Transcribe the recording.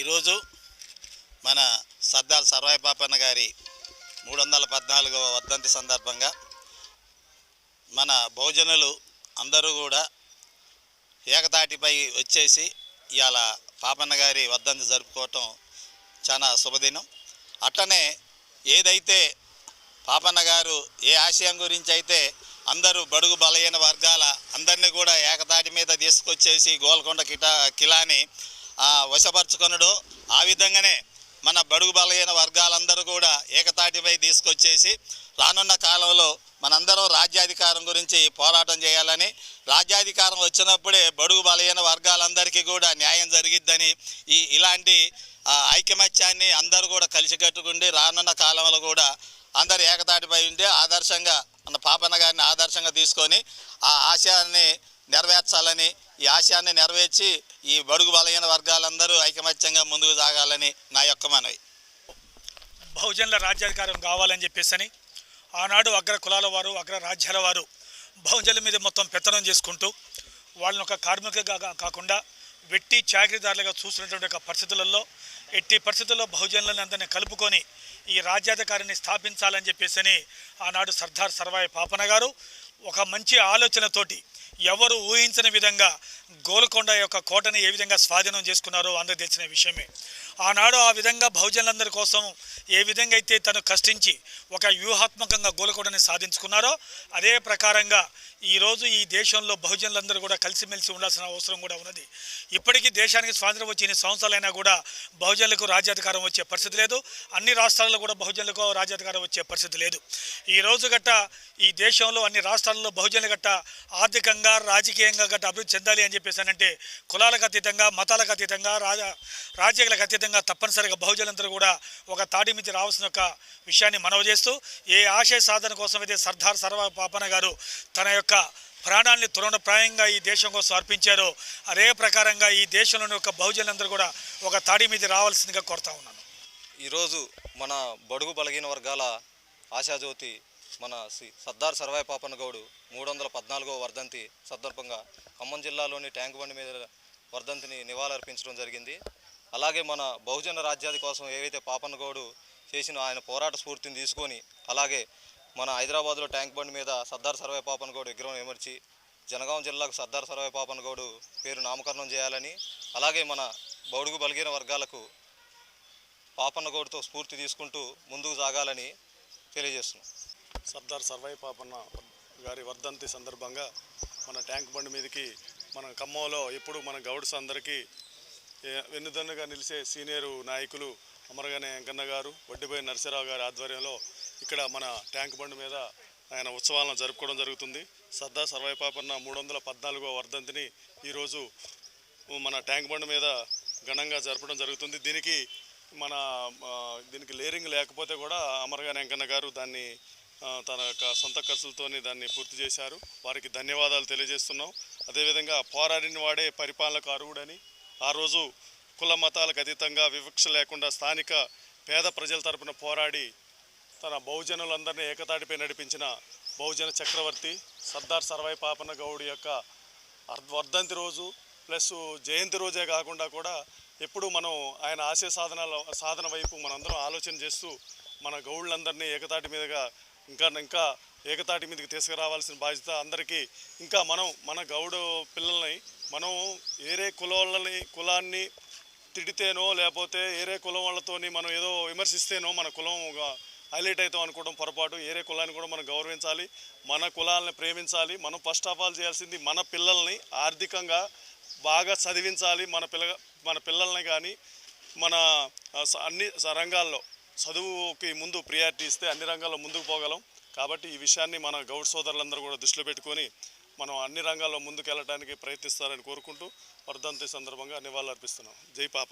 ఈరోజు మన సర్దార్ సర్వాయి పాపన్న గారి మూడు వందల పద్నాలుగవ వర్ధంతి సందర్భంగా మన బహుజనులు అందరూ కూడా ఏకతాటిపై వచ్చేసి ఇవాళ పాపన్న గారి వర్ధంతి జరుపుకోవటం చాలా శుభదినం. అట్లనే ఏదైతే పాపన్న గారు ఏ ఆశయం గురించి అయితే అందరూ బడుగు బలహీన వర్గాల అందరినీ కూడా ఏకతాటి మీద తీసుకొచ్చేసి గోల్కొండ కిటా కిలాని వశపరుచుకొనడు. ఆ విధంగానే మన బడుగు బలహీన వర్గాలందరూ కూడా ఏకతాటిపై తీసుకొచ్చేసి రానున్న కాలంలో మనందరం రాజ్యాధికారం గురించి పోరాటం చేయాలని రాజ్యాధికారం వచ్చినప్పుడే బడుగు బలహీన వర్గాలందరికీ కూడా న్యాయం జరిగిద్దని ఈ ఇలాంటి ఐకమత్యాన్ని అందరూ కూడా కలిసికట్టుకుండి రానున్న కాలంలో కూడా అందరు ఏకతాటిపై ఉంటే ఆదర్శంగా మన పాపన్న గారిని ఆదర్శంగా తీసుకొని ఆ ఆశయాన్ని నెరవేర్చాలని ఈ ఆశయాన్ని నెరవేర్చి ఈ బడుగు బలహీన వర్గాలందరూ ఐకమత్యంగా ముందుకు సాగాలని నా యొక్క మనవి. బహుజనుల రాజ్యాధికారం కావాలని చెప్పేసి ఆనాడు అగ్ర కులాల వారు అగ్ర రాజ్యాల వారు బహుజనుల మీద మొత్తం పెత్తనం చేసుకుంటూ వాళ్ళని ఒక కార్మికులుగా కాకుండా వెట్టి చాకరీదారులుగా చూసినటువంటి ఒక పరిస్థితులలో ఎట్టి పరిస్థితుల్లో బహుజనులను అందరినీ కలుపుకొని ఈ రాజ్యాధికారిని స్థాపించాలని చెప్పేసి ఆనాడు సర్దార్ సర్వాయి పాపన గారు ఒక మంచి ఆలోచనతోటి ఎవరు ఊహించని విధంగా గోల్కొండ యొక్క కోటని ఏ విధంగా స్వాధీనం చేసుకున్నారో అందరూ తెలిసిన విషయమే. ఆనాడు ఆ విధంగా బహుజనులందరి కోసం ఏ విధంగా అయితే తను కష్టించి ఒక వ్యూహాత్మకంగా గోలకూడని సాధించుకున్నారో అదే ప్రకారంగా ఈరోజు ఈ దేశంలో బహుజనులందరూ కూడా కలిసిమెలిసి ఉండాల్సిన అవసరం కూడా ఉన్నది. ఇప్పటికీ దేశానికి స్వాతంత్రం వచ్చి ఇన్ని సంవత్సరాలైనా కూడా బహుజనులకు రాజ్యాధికారం వచ్చే పరిస్థితి లేదు. అన్ని రాష్ట్రాల్లో కూడా బహుజనులకు రాజ్యాధికారం వచ్చే పరిస్థితి లేదు. ఈ రోజు గట్ట ఈ దేశంలో అన్ని రాష్ట్రాల్లో బహుజనులు గట్ట ఆర్థికంగా రాజకీయంగా గట్ట అభివృద్ధి చెందాలి అని చెప్పేసానంటే కులాలకు అతీతంగా మతాలకు అతీతంగా రాజ రాజ్యాలకు అతీతంగా తప్పనిసరిగా బహుజనులందరూ కూడా ఒక తాటి మించి రావాల్సిన ఒక విషయాన్ని మనవి చేస్తూ ఏ ఆశయ సాధన కోసం అయితే సర్దార్ సర్వ పాపన గారు తన యొక్క ప్రాణాన్ని తృణప్రాయంగా ఈ దేశం కోసం అర్పించారో అదే ప్రకారంగా ఈ దేశంలోని ఒక బహుజనులందరూ కూడా ఒక తాడి మీద రావాల్సిందిగా కోరుతా ఉన్నాను. ఈరోజు మన బడుగు బలగిన వర్గాల ఆశాజ్యోతి మన శ్రీ సర్దార్ సర్వాయి పాపన్న గౌడు మూడు వందల పద్నాలుగో వర్ధంతి సందర్భంగా ఖమ్మం జిల్లాలోని ట్యాంక్ బండి మీద వర్ధంతిని నివాళులర్పించడం జరిగింది. అలాగే మన బహుజన రాజ్యాది కోసం ఏవైతే పాపన్న గౌడు చేసిన ఆయన పోరాట స్ఫూర్తిని తీసుకొని అలాగే మన హైదరాబాద్లో ట్యాంక్ బండి మీద సర్దార్ సర్వాయి పాపన్నగౌడు విగ్రహం విమర్చి జనగాం జిల్లాకు సర్దార్ సర్వాయి పాపన్న గౌడు పేరు నామకరణం చేయాలని అలాగే మన బౌడుగు బలిగిన వర్గాలకు పాపన్నగౌడ్తో స్ఫూర్తి తీసుకుంటూ ముందుకు సాగాలని తెలియజేస్తున్నాం. సర్దార్ సర్వాయి పాపన్న గారి వర్ధంతి సందర్భంగా మన ట్యాంక్ బండి మీదకి మన ఖమ్మంలో ఎప్పుడు మన గౌడ్స్ అందరికీ వెన్నుదన్నుగా నిలిచే సీనియర్ నాయకులు అమరగానే వెంకన్న గారు వడ్డిపోయి నరసరావు గారి ఆధ్వర్యంలో ఇక్కడ మన ట్యాంక్ బండ్ మీద ఆయన ఉత్సవాలను జరుపుకోవడం జరుగుతుంది. సర్దార్ సర్వైపాపన్న మూడు వందల పద్నాలుగో వర్ధంతిని ఈరోజు మన ట్యాంక్ బండ్ మీద ఘనంగా జరపడం జరుగుతుంది. దీనికి మన దీనికి లేరింగ్ లేకపోతే కూడా అమరగానే వెంకన్న గారు దాన్ని తన యొక్క సొంత ఖర్చులతోని దాన్ని పూర్తి చేశారు. వారికి ధన్యవాదాలు తెలియజేస్తున్నాం. అదేవిధంగా పోరాడిన వాడే పరిపాలనకు అర్హుడని ఆ రోజు కుల మతాలకు అతీతంగా వివక్ష లేకుండా స్థానిక పేద ప్రజల తరపున పోరాడి తన బహుజనులందరినీ ఏకతాటిపై నడిపించిన బహుజన చక్రవర్తి సర్దార్ సర్వాయి పాపన్న గౌడ్ యొక్క వర్ధంతి రోజు ప్లస్ జయంతి రోజే కాకుండా కూడా ఎప్పుడు మనం ఆయన ఆశయ సాధనాల సాధన వైపు మనందరం ఆలోచన చేస్తూ మన గౌళ్ళందరినీ ఏకతాటి మీదుగా ఇంకా ఇంకా ఏకతాటి మీదకి తీసుకురావాల్సిన బాధ్యత అందరికీ. ఇంకా మనం మన గౌడు పిల్లల్ని మనం ఏరే కులాలని కులాన్ని తిడితేనో లేకపోతే ఏరే కులం వాళ్ళతోని మనం ఏదో విమర్శిస్తేనో మన కులం హైలైట్ అవుతాం అనుకోవడం పొరపాటు. ఏరే కులాన్ని కూడా మనం గౌరవించాలి మన కులాలని ప్రేమించాలి మనం ఫస్ట్ ఆఫ్ ఆల్ చేయాల్సింది మన పిల్లల్ని ఆర్థికంగా బాగా చదివించాలి మన పిల్ల మన పిల్లల్ని కానీ మన స- అన్ని రంగాల్లో చదువుకి ముందు ప్రియారిటీ ఇస్తే అన్ని రంగాల్లో ముందుకు పోగలం. కాబట్టి ఈ విషయాన్ని మన గౌడ్ సోదరులందరూ కూడా దృష్టిలో పెట్టుకొని మనం అన్ని రంగాల్లో ముందుకెళ్ళడానికి ప్రయత్నిస్తారని కోరుకుంటూ వర్ధంతి సందర్భంగా నివాళులర్పిస్తున్నాం. జై పాప.